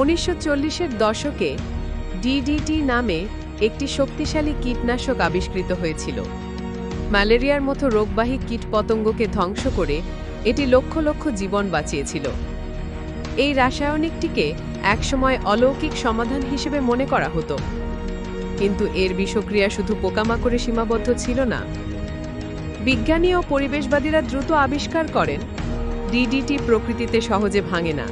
উনিশশো চল্লিশের দশকে ডিডিটি নামে একটি শক্তিশালী কীটনাশক আবিষ্কৃত হয়েছিল। ম্যালেরিয়ার মতো রোগবাহী কীটপতঙ্গকে ধ্বংস করে এটি লক্ষ লক্ষ জীবন বাঁচিয়েছিল। এই রাসায়নিকটিকে একসময় অলৌকিক সমাধান হিসেবে মনে করা হতো। কিন্তু এর বিষক্রিয়া শুধু পোকামাকড়ে সীমাবদ্ধ ছিল না। বিজ্ঞানী ও পরিবেশবাদীরা দ্রুত আবিষ্কার করেন ডিডিটি প্রকৃতিতে সহজে ভাঙে না।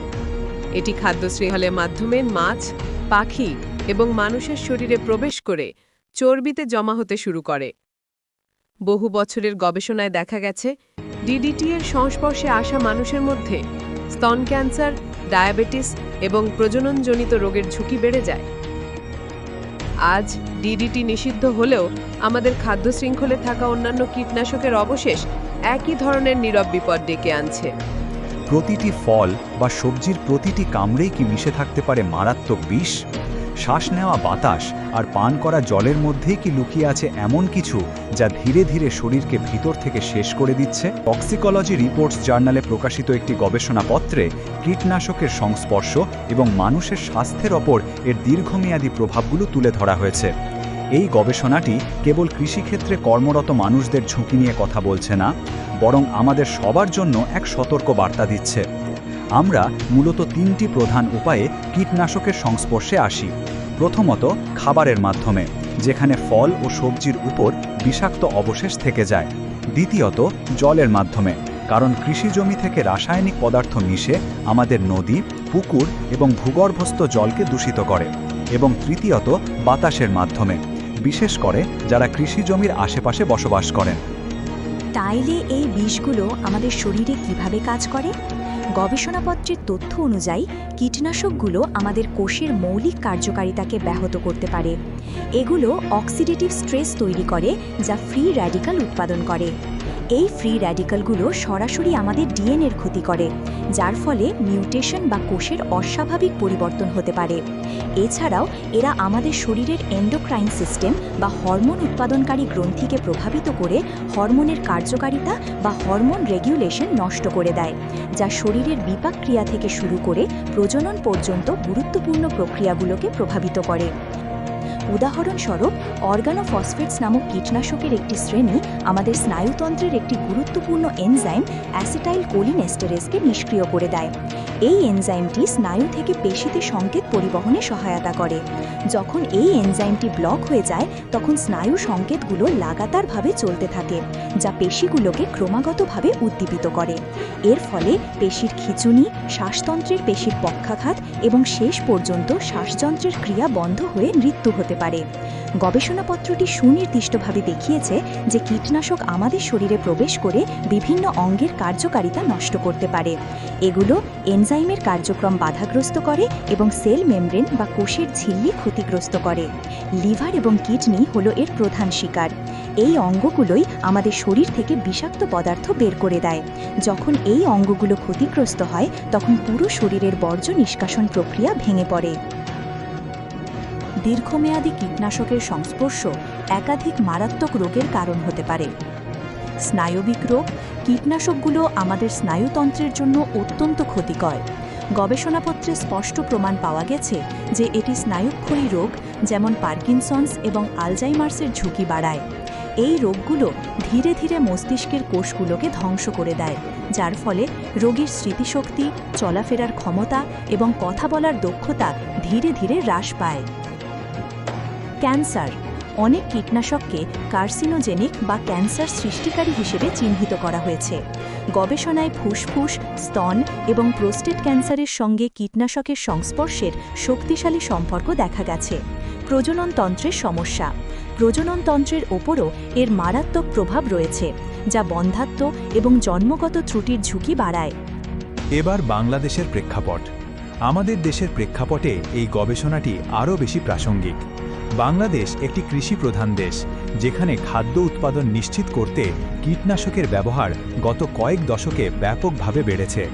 এটি খাদ্য শৃঙ্খলের মাধ্যমে মাছ, পাখি এবং মানুষের শরীরে প্রবেশ করে চর্বিতে জমা হতে শুরু করে। বহু বছরের গবেষণায় দেখা গেছে ডিডিটি এর সংস্পর্শে আসা মানুষের মধ্যে স্তন ক্যান্সার, ডায়াবেটিস এবং প্রজননজনিত রোগের ঝুঁকি বেড়ে যায়। আজ ডিডিটি নিষিদ্ধ হলেও আমাদের খাদ্য শৃঙ্খলে থাকা অন্যান্য কীটনাশকের অবশেষ একই ধরনের নীরব বিপদ ডেকে আনছে। প্রতিটি ফল বা সবজির প্রতিটি কামড়েই কি মিশে থাকতে পারে মারাত্মক বিষ? শ্বাস নেওয়া বাতাস আর পান করা জলের মধ্যেই কি লুকিয়ে আছে এমন কিছু যা ধীরে ধীরে শরীরকে ভিতর থেকে শেষ করে দিচ্ছে? টক্সিকোলজি রিপোর্টস জার্নালে প্রকাশিত একটি গবেষণাপত্রে কীটনাশকের সংস্পর্শ এবং মানুষের স্বাস্থ্যের ওপর এর দীর্ঘমেয়াদী প্রভাবগুলো তুলে ধরা হয়েছে। এই গবেষণাটি কেবল কৃষিক্ষেত্রে কর্মরত মানুষদের ঝুঁকি নিয়ে কথা বলছে না, বরং আমাদের সবার জন্য এক সতর্ক বার্তা দিচ্ছে। আমরা মূলত তিনটি প্রধান উপায়ে কীটনাশকের সংস্পর্শে আসি। প্রথমত, খাবারের মাধ্যমে, যেখানে ফল ও সবজির উপর বিষাক্ত অবশেষ থেকে যায়। দ্বিতীয়ত, জলের মাধ্যমে, কারণ কৃষি জমি থেকে রাসায়নিক পদার্থ মিশে আমাদের নদী, পুকুর এবং ভূগর্ভস্থ জলকে দূষিত করে। এবং তৃতীয়ত, বাতাসের মাধ্যমে বিশেষ করে যারা কৃষি জমির আশেপাশে বসবাস করেন। তাইলে এই বিষগুলো আমাদের শরীরে কীভাবে কাজ করে? গবেষণাপত্রের তথ্য অনুযায়ী কীটনাশকগুলো আমাদের কোষের মৌলিক কার্যকারিতাকে ব্যাহত করতে পারে। এগুলো অক্সিডেটিভ স্ট্রেস তৈরি করে, যা ফ্রি র্যাডিকাল উৎপাদন করে। এই ফ্রি র্যাডিক্যালগুলো সরাসরি আমাদের ডিএনএর ক্ষতি করে, যার ফলে মিউটেশন বা কোষের অস্বাভাবিক পরিবর্তন হতে পারে। এছাড়াও, এরা আমাদের শরীরের এন্ডোক্রাইন সিস্টেম বা হরমোন উৎপাদনকারী গ্রন্থিকে প্রভাবিত করে হরমোনের কার্যকারিতা বা হরমোন রেগুলেশন নষ্ট করে দেয়, যা শরীরের বিপাক ক্রিয়া থেকে শুরু করে প্রজনন পর্যন্ত গুরুত্বপূর্ণ প্রক্রিয়াগুলোকে প্রভাবিত করে। উদাহরণস্বরূপ অর্গানোফসফেটস নামক কীটনাশকের একটি শ্রেণি আমাদের স্নায়ুতন্ত্রের একটি গুরুত্বপূর্ণ এনজাইম অ্যাসিটাইল কোলিনেস্টেরেসকে নিষ্ক্রিয় করে দেয়। এই এনজাইমটি স্নায়ু থেকে পেশিতে সংকেত পরিবহনে সহায়তা করে। যখন এই এনজাইমটি ব্লক হয়ে যায়, তখন স্নায়ু সংকেতগুলো লাগাতারভাবে চলতে থাকে, যা পেশিগুলোকে ক্রমাগতভাবে উদ্দীপিত করে। এর ফলে পেশির খিঁচুনি, শ্বাসতন্ত্রের পেশির পক্ষাঘাত এবং শেষ পর্যন্ত শ্বাসযন্ত্রের ক্রিয়া বন্ধ হয়ে মৃত্যু হতে পারে। গবেষণাপত্রটি সুনির্দিষ্টভাবে দেখিয়েছে যে কীটনাশক আমাদের শরীরে প্রবেশ করে বিভিন্ন অঙ্গের কার্যকারিতা নষ্ট করতে পারে। এগুলো এনজাইমের কার্যক্রম বাধাগ্রস্ত করে এবং সেল মেমব্রেন বা কোষের ঝিল্লি ক্ষতিগ্রস্ত করে। লিভার এবং কিডনি হলো এর প্রধান শিকার। এই অঙ্গগুলোই আমাদের শরীর থেকে বিষাক্ত পদার্থ বের করে দেয়। যখন এই অঙ্গগুলো ক্ষতিগ্রস্ত হয়, তখন পুরো শরীরের বর্জ্য নিষ্কাশন প্রক্রিয়া ভেঙে পড়ে। দীর্ঘমেয়াদী কীটনাশকের সংস্পর্শ একাধিক মারাত্মক রোগের কারণ হতে পারে। স্নায়বিক রোগ কীটনাশকগুলো আমাদের স্নায়ুতন্ত্রের জন্য অত্যন্ত ক্ষতিকর। গবেষণাপত্রে স্পষ্ট প্রমাণ পাওয়া গেছে যে এটি স্নায়ুক্ষয়ী রোগ, যেমন পার্কিনসন্স এবং আলজাইমার্সের ঝুঁকি বাড়ায়। এই রোগগুলো ধীরে ধীরে মস্তিষ্কের কোষগুলোকে ধ্বংস করে দেয়, যার ফলে রোগীর স্মৃতিশক্তি, চলাফেরার ক্ষমতা এবং কথা বলার দক্ষতা ধীরে ধীরে হ্রাস পায়। ক্যান্সার অনেক কীটনাশককে কার্সিনোজেনিক বা ক্যান্সার সৃষ্টিকারী হিসেবে চিহ্নিত করা হয়েছে। গবেষণায় ফুসফুস, স্তন এবং প্রোস্টেট ক্যান্সারের সঙ্গে কীটনাশকের সংস্পর্শের শক্তিশালী সম্পর্ক দেখা গেছে। প্রজননতন্ত্রের সমস্যা। প্রজননতন্ত্রের ওপরও এর মারাত্মক প্রভাব রয়েছে, যা বন্ধাত্ব এবং জন্মগত ত্রুটির ঝুঁকি বাড়ায়। এবার বাংলাদেশের প্রেক্ষাপট। আমাদের দেশের প্রেক্ষাপটে এই গবেষণাটি আরও বেশি প্রাসঙ্গিক। বাংলাদেশ একটি কৃষি প্রধান দেশ, যেখানে খাদ্য উৎপাদন নিশ্চিত করতে কীটনাশকের ব্যবহার গত কয়েক দশকে ব্যাপকভাবে বেড়েছে।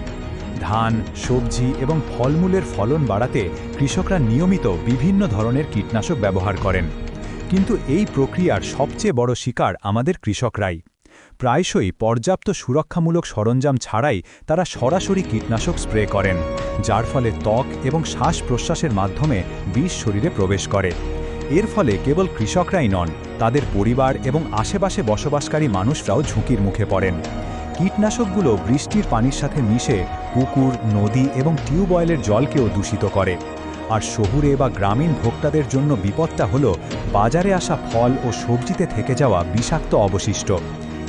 ধান, সবজি এবং ফলমূলের ফলন বাড়াতে কৃষকরা নিয়মিত বিভিন্ন ধরনের কীটনাশক ব্যবহার করেন। কিন্তু এই প্রক্রিয়ার সবচেয়ে বড় শিকার আমাদের কৃষকরাই। প্রায়শই পর্যাপ্ত সুরক্ষামূলক সরঞ্জাম ছাড়াই তারা সরাসরি কীটনাশক স্প্রে করেন, যার ফলে ত্বক এবং শ্বাস প্রশ্বাসের মাধ্যমে বিষ শরীরে প্রবেশ করে। এর ফলে কেবল কৃষকরাই নন, তাদের পরিবার এবং আশেপাশে বসবাসকারী মানুষরাও ঝুঁকির মুখে পড়েন। কীটনাশকগুলো বৃষ্টির পানির সাথে মিশে পুকুর, নদী এবং টিউবওয়েলের জলকেও দূষিত করে। আর শহুরে বা গ্রামীণ ভোক্তাদের জন্য বিপদটা হল বাজারে আসা ফল ও সবজিতে থেকে যাওয়া বিষাক্ত অবশিষ্ট।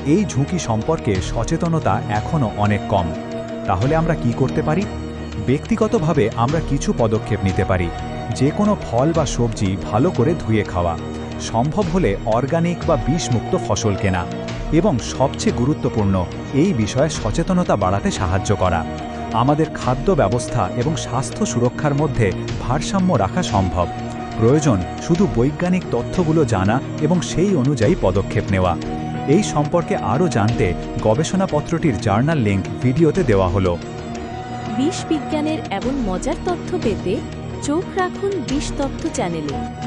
এই ঝুঁকি সম্পর্কে সচেতনতা এখনও অনেক কম। তাহলে আমরা কি করতে পারি? ব্যক্তিগতভাবে আমরা কিছু পদক্ষেপ নিতে পারি। যে কোনো ফল বা সবজি ভালো করে ধুয়ে খাওয়া। সম্ভব হলে অর্গানিক বা বিষমুক্ত ফসল কেনা। এবং সবচেয়ে গুরুত্বপূর্ণ, এই বিষয়ে সচেতনতা বাড়াতে সাহায্য করা। আমাদের খাদ্য ব্যবস্থা এবং স্বাস্থ্য সুরক্ষার মধ্যে ভারসাম্য রাখা সম্ভব। প্রয়োজন, শুধু বৈজ্ঞানিক তথ্যগুলো জানা এবং সেই অনুযায়ী পদক্ষেপ নেওয়া। এই সম্পর্কে আরও জানতে গবেষণাপত্রটির জার্নাল লিঙ্ক ভিডিওতে দেওয়া হলো। বিষ বিজ্ঞানের এমন মজার তথ্য পেতে চোখ রাখুন বিষ তথ্য চ্যানেলে।